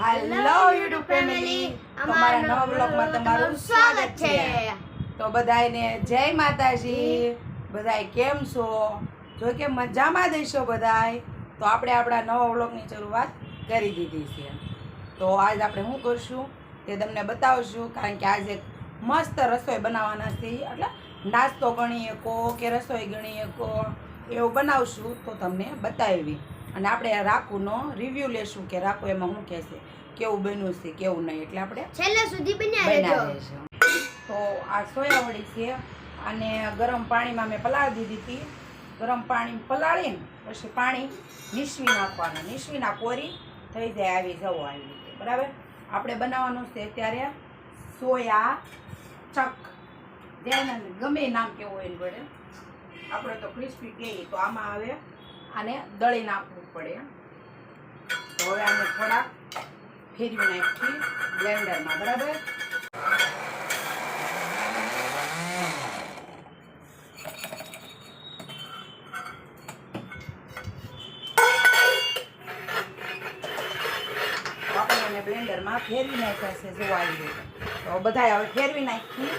Hello YouTube family અમારા નવા બ્લોગમાં તમારું સ્વાગત છે. તો બધાને જય માતાજી. બધાય કેમ છો? જો કે મજામાં દેશો બધાય. તો આપણે આપણા નવા બ્લોગની શરૂઆત કરી દીધી છે. તો આજ આપણે શું કરશું? તે તમને બતાવશું. કારણ કે આજે મસ્ત રસોઈ બનાવવાના છે. એટલે નાસ્તો ગણીએ કો કે રસોઈ ગણીએ કો એવું બનાવશું. તો તમને બતાવી. અને આપણે રાખુનો રિવ્યુ લેશું કે રાખુ એમાં શું કહેશે કેવું બન્યું છે કેવું નહીં એટલે આપણે છેલ્લે સુધી બન્યા તો આ સોયાવળી છે અને ગરમ પાણીમાં મેં પલાળી દીધી હતી. ગરમ પાણી પલાળીને પછી પાણી નીસવી નાખવાનું નીસવીના કોરી થઈ જાય આવી જવું આવી રીતે બરાબર? આપણે બનાવવાનું છે ત્યારે સોયા ચક. જેને ગમે નામ કેવું હોય એને વડે આપણે તો ક્રિસ્પી કહીએ તો આમાં આવે આને દળી નાખવું. પડે. તો હવે આને થોડાક ફેરવી નાખી બ્લેન્ડરમાં, બરાબર? આપણે બ્લેન્ડરમાં ફેરવી નાખ્યા છે જો આવી તો બધા હવે ફેરવી નાખી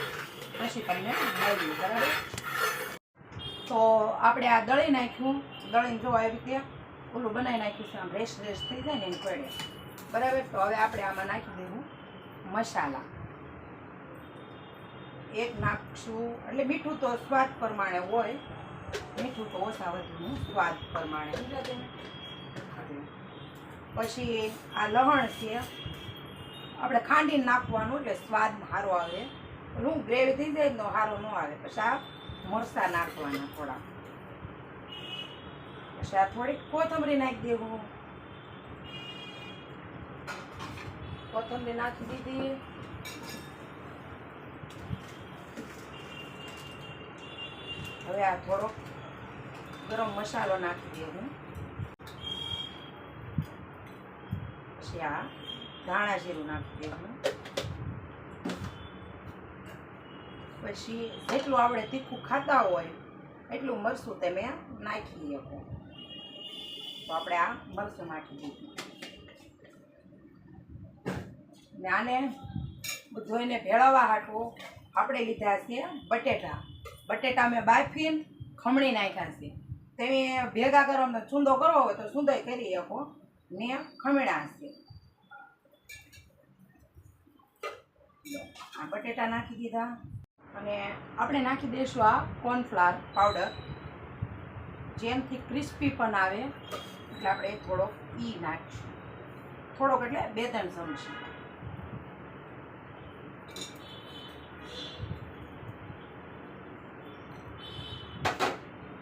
પછી તમને મળ્યું બરાબર? તો આપણે આ દળી નાખ્યું. દળીને જો આવી રીતે ઓલું બનાવી નાખીશું આમ રેસ રેસ થઈ જાય ને એની પડે બરાબર? તો હવે આપણે આમાં નાખી દેવું મસાલા. એક નાખશું, એટલે મીઠું તો સ્વાદ પ્રમાણે હોય. મીઠું તો ઓછા વધુનું સ્વાદ પ્રમાણે. પછી આ લવણ છે, આપણે ખાંડીને નાખવાનું એટલે સ્વાદ સારો આવે. હું ગ્રેવી થઈ જાય તો સારો ન આવે. પછી આ મરચાં નાખવાના થોડા પછી આ થોડીક કોથમરી નાખી દેવું કોથમરી નાખી દીધી. હવે આ થોડો ગરમ મસાલો નાખી દેવું પછી આ ધાણા જીરું નાખી દેવું પછી જેટલું આપણે તીખું ખાતા હોય એટલું મરસું તમે નાખી શકો તો આપણે આ મરચું નાખી દીધું. ને આને ધોઈને ભેળવવા હાટવો આપણે લીધા છે બટેટા. બટેટા મેં બાફીને ખમણી નાખ્યા છે. તમે ભેગા કરો ને છૂંદો કરવો હોય તો ચૂંદોય કરી શકો. ને ખમણા છે. આ બટેટા નાખી દીધા. અને આપણે નાખી દઈશું આ કોર્નફ્લાવર પાવડર જેમથી ક્રિસ્પી પણ આવે. એટલે આપણે થોડોક ઈ નાખીશું. થોડોક એટલે બે ત્રણ ચમચી.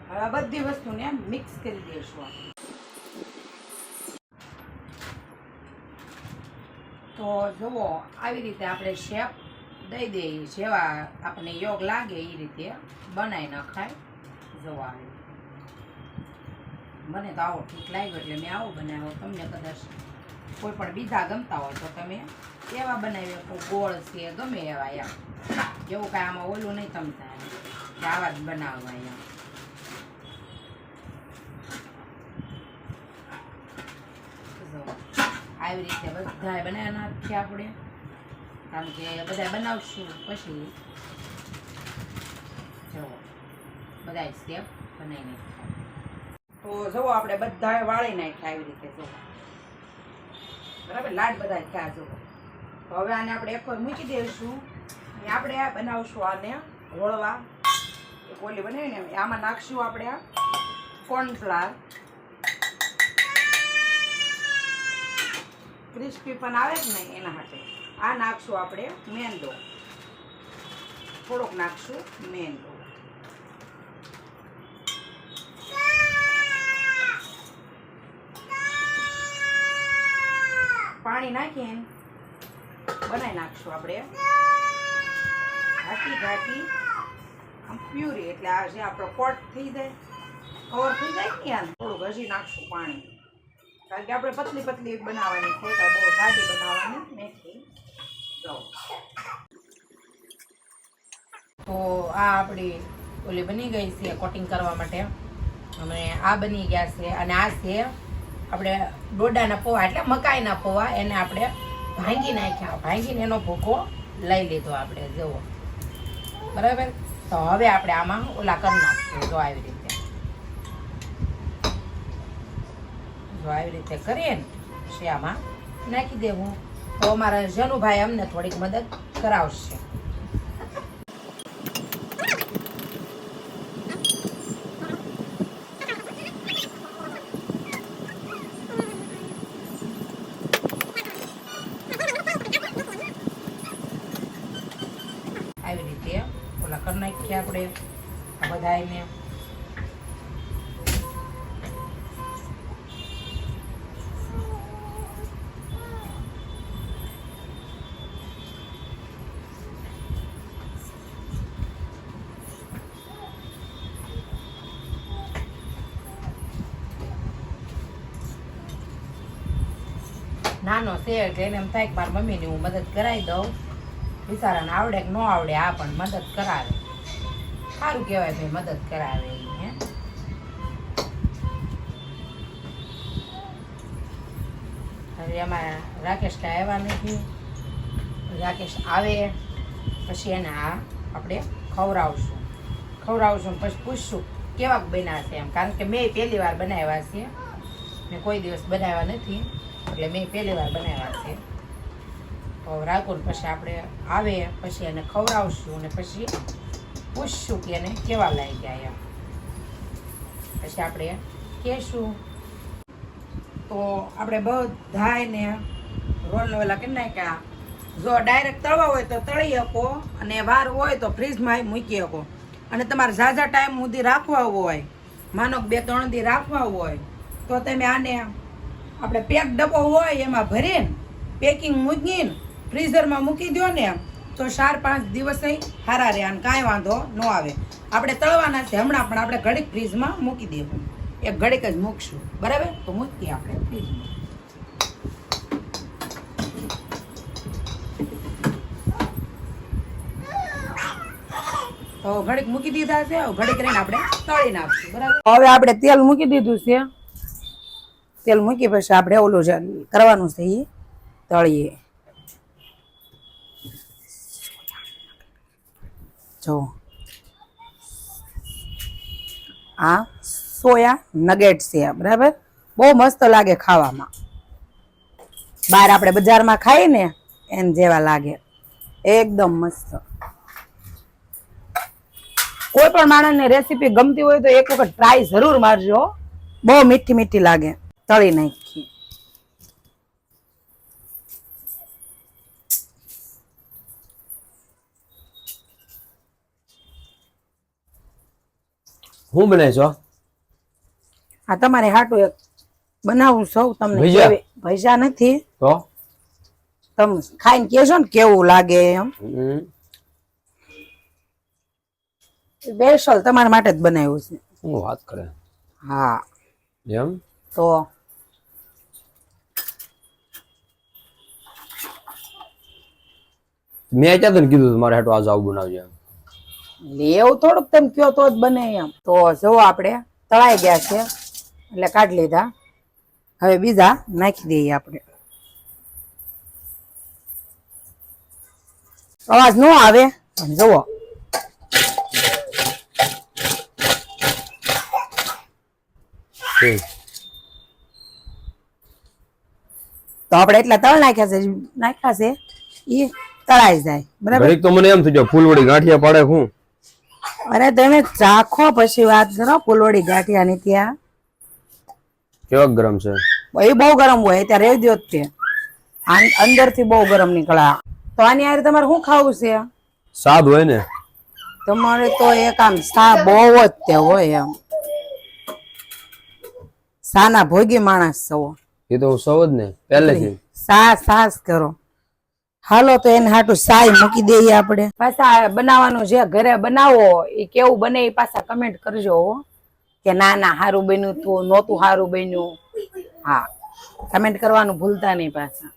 હવે આ બધી વસ્તુને મિક્સ કરી દઈશું તો જુઓ, આવી રીતે આપણે શેપ દઈ દઈએ. જેવા આપણને યોગ લાગે એ રીતે બનાવી નખાય. જોવા આવી મને તો આવો ઠીક લાગ્યો એટલે મેં આવો બનાવ્યો. તમને કદાચ કોઈ પણ બીજા ગમતા હોય તો તમે એવા બનાવી કોઈ ગોળ છે, ગમે એવા એમ. એવું કાંઈ આમાં ઓલું નહીં તમતા એમ. કે આવા જ બનાવવા એમ. જો, આવી રીતે બધાય બનાવી નાખીએ આપણે. કારણ કે બધા બનાવશું પછી. જુઓ બધા સ્ટેપ બનાવી નાખ્યા. તો જુઓ આપણે બધા વાળી નાખ્યા આવી રીતે, જુઓ. બરાબર? લાડ બધા થયા, જુઓ. તો હવે આને આપણે એક મૂકી દઈશું. અને આપણે આ બનાવશું આને હોળવા એક બનાવીને આમાં નાખશું આપણે આ કોર્નફ્લાવર. ક્રિસ્પી પણ આવે જ નહીં એના માટે. આ નાખશું આપણે મેંદો. થોડોક નાખશું મેંદો. પાણી નાખીને બનાવી નાખશું આપણે. ઘાટી ઘાટી, આમ પ્યુરી એટલે આ જે આપણો કોટ થઈ જાય કવર થઈ જાય ને આમ થોડું ઘસી નાખશું પાણી. કારણ કે આપણે પતલી પતલી બનાવવાની છે કાંઈ બહુ જાડી બનાવવાની નથી. જો. તો આ આપણી ઓલી બની ગઈ છે કોટિંગ કરવા માટે. અને આ બની ગયા છે, અને આ છે આપણે ડોડાના પૌવા એટલે મકાઈના પૌવા એને આપણે ભાંગી નાખ્યા. ભાંગીને એનો ભૂકો લઈ લીધો આપણે, જુઓ. બરાબર? તો હવે આપણે આમાં ઓલા કરી નાખશું, જો આવી રીતે. જો આવી રીતે કરીએ ને, પછી નાખી દેવું. તો અમારા જનુભાઈ અમને થોડીક મદદ કરાવશે. નાનો છે એટલે એને એમ થાય કે મારી મમ્મીની હું મદદ કરાવી દઉં. બિચારાને આવડે કે ન આવડે, આ પણ મદદ કરાવે. સારું કહેવાય ભાઈ, મદદ કરાવે હે. હવે અમારા રાકેશ આવ્યા નથી. રાકેશ આવે, પછી એને આ આપણે ખવડાવશું. ખવડાવશું પછી પૂછશું કેવાક બનાવશે એમ. કારણ કે મેં પહેલી વાર બનાવ્યા છે. મેં કોઈ દિવસ બનાવ્યા નથી. એટલે મેં પહેલી વાર બનાવ્યા છે. તો રાખું પછી આપણે આવે, પછી એને ખવડાવશું અને પછી પૂછશું કે એને કેવા લાગ્યા એમ. પછી આપણે કહેશું. તો આપણે બધાને રોલ ઓલા કરી નાખ્યા? જો ડાયરેક્ટ તળવા હોય તો તળી શકો અને વાર હોય તો ફ્રીજમાં મૂકી શકો. અને તમારે ઝાઝા ટાઈમ સુધી રાખવા હોય, માનો બે ત્રણ દી રાખવા હોય, તો તમે આને આપણે પેક ડબ્બો હોય એમાં ભરીને પેકિંગ મૂકીને ફ્રીઝરમાં મૂકી દો ને, તો ચાર પાંચ દિવસ હારા રહે અને કાંઈ વાંધો ન આવે. આપણે તળવાના છે, હમણાં પણ આપણે ઘડીક ફ્રીજમાં મૂકી દેવું. એક ઘડીક જ મૂકશું. બરાબર? તો મૂકીએ આપણે ફ્રીજમાં તો ઘડીક મૂકી દીધા છે ઘડીક રહીને આપણે તળી નાખશું. બરાબર? હવે આપણે તેલ મૂકી દીધું છે. તેલ મૂકી પછી આપણે ઓલું છે કરવાનું છે તળીએ. જો. આ સોયા નગેટ છે બરાબર? બહુ મસ્ત લાગે ખાવામાં. બહાર આપણે બજારમાં ખાઈએ ને એમ જેવા લાગે. એકદમ મસ્ત. કોઈ પણ માણસને રેસીપી ગમતી હોય તો એક વખત ટ્રાય જરૂર મારજો. બહુ મીઠી મીઠી લાગે. તળી નાખીએ. હું બનાવી છો? આ તમારે હાટું એક બનાવું સૌ તમને ભૈસા નથી. તો? તમે ખાઈને કેશો ને કેવું લાગે એમ. બેસલ તમારા માટે જ બનાવ્યું છે. હું વાત કરે. હા. એમ? તો મેં ક્યાં તને કીધું મારે હેઠો આજ આવું બનાવજે એમ? થોડુંક તમે કયો તો જ બને એમ. તો જો આપણે તળાઈ ગયા છે એટલે કાઢી લીધા. હવે બીજા નાખી દઈએ આપણે. અવાજ ન આવે પણ જુઓ. તો આપણે એટલા તળ નાખ્યા છે નાખ્યા છે એ તળાઈ જાય બરાબર? તો મને એમ થઈ જાય ફૂલવડી ગાંઠિયા પાડે હું? અરે તમે ચાખો પછી વાત કરો ફૂલવડી ગાંઠિયાની ત્યાં. કેવો ગરમ છે? એ બહુ ગરમ હોય ત્યાં રેવી દો તે. અંદરથી બહુ ગરમ નીકળે તો આની હારે તમારે શું ખાવું છે? સાદ હોય ને. તમારે તો એક આમ સા બહુ જ તે હોય એમ. સાના ભોગી માણસ છો. એ તો હું સૌ જ ને પહેલેથી. સા સાસ કરો. હાલો તો એને હાટું સાય મૂકી દઈએ આપણે. પાછા બનાવવાનું છે ઘરે બનાવો, એ કેવું બને એ પાછા કમેન્ટ કરજો હો. કે ના ના સારું બન્યું તું, નહોતું સારું બન્યું. હા કમેન્ટ કરવાનું ભૂલતા નહીં પાછા.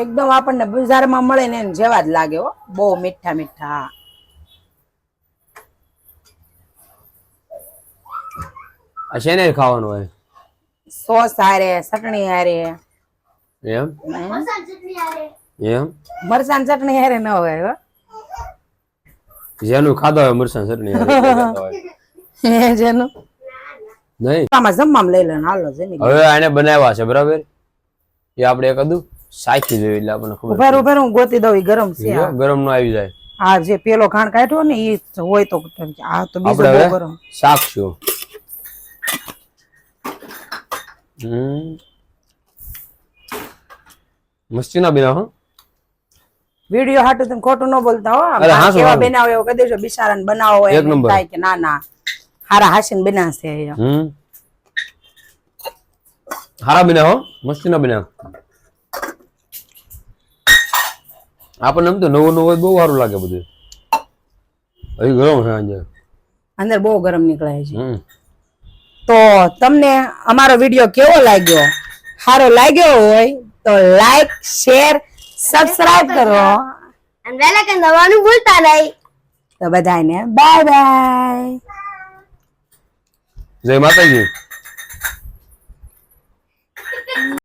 એકદમ આપણને બજારમાં મળે ને જેવા જ લાગે હો. બહુ મીઠા મીઠા. આ શેને ખાવાનું હોય? સોસ હારે ચટણી હારે. એમ? એમ? મરચાં ચટણી હારે ન હોય હો. જેનું ખાધો હોય મરચાં ચટણી હારે જેનું? નહીં. આમાં જમવામાં લઈ લે હાલો જમી હવે આને બનાવ્યા છે બરાબર? એ આપણે એક હતું સાખી જોઈએ એટલે આપણને ખબર ઊભા ઊભા હું ગોતી દઉં ગરમ છે ગરમ નો આવી જાય. આ જે પેલો ઘાણ કાઢ્યો ને એ હોય તો આ તો બીજો ગરમ. શાક છું હમ મસ્તી ના બિના હો. વીડિયો હાટું તમે ખોટું ન બોલતા હો. અરે હા, કેવા. બનાવો એવું કહી દેજો બિચારાને બનાવો એક નંબર. થાય કે ના ના. હારા હાસીન બનાવશે હમ. હારા બિના હો મસ્તી ના બિના. આપણને એમ તો નવું નવું હોય બહુ સારું લાગે બધું. અહીં ગરમ છે અંદર બહુ ગરમ નીકળાય છે. હમ. તો તમને અમારો વીડિયો કેવો લાગ્યો? સારો લાગ્યો હોય તો લાઈક શેર સબસ્ક્રાઇબ કરો. અને બેલ આઇકન દબાવવાનું ભૂલતા નહીં. તો બધાને બાય બાય જય માતાજી.